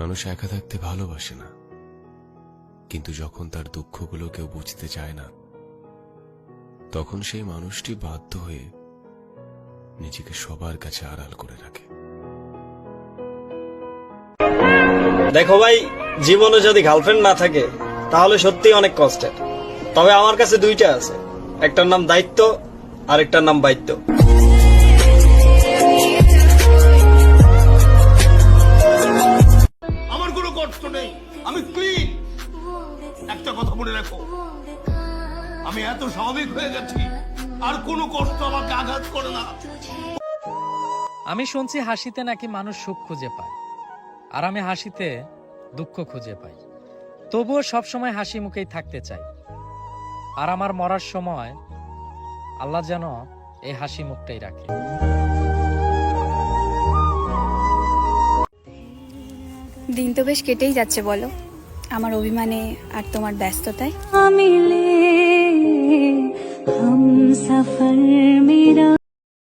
মানুষ একা থাকতে ভালোবাসে না। কিন্তু যখন তার দুঃখগুলো কেউ বুঝতে চায় না, তখন সেই মানুষটি বাধ্য হয়ে নিজেকে সবার কাছে আড়াল করে রাখে। দেখো ভাই, জীবনে যদি গার্লফ্রেন্ড না থাকে, তাহলে সত্যি অনেক কষ্টের। তবে আমার কাছে দুইটা আছে। একটার নাম দায়িত্ব আর একটার নাম বাইত্য। কষ্ট নেই। আমি ক্লিন একটা কথা মনে রাখো। আমি এত স্বাভাবিক হয়ে গেছি। আর কোনো কষ্ট আমাকে আঘাত করে না। আমি শুনছি হাসিতে নাকি মানুষ সুখ খুঁজে পায়। আর আমি হাসিতে দুঃখ খুঁজে পাই। তবুও সবসময় হাসি মুখেই থাকতে চাই। আর আমার মরার সময় আল্লাহ যেন এই হাসি মুখটাই রাখে। দিন তো বেশ কেটেই যাচ্ছে বলো। আমার অভিমানে আর তোমার ব্যস্ততায়। আমি মে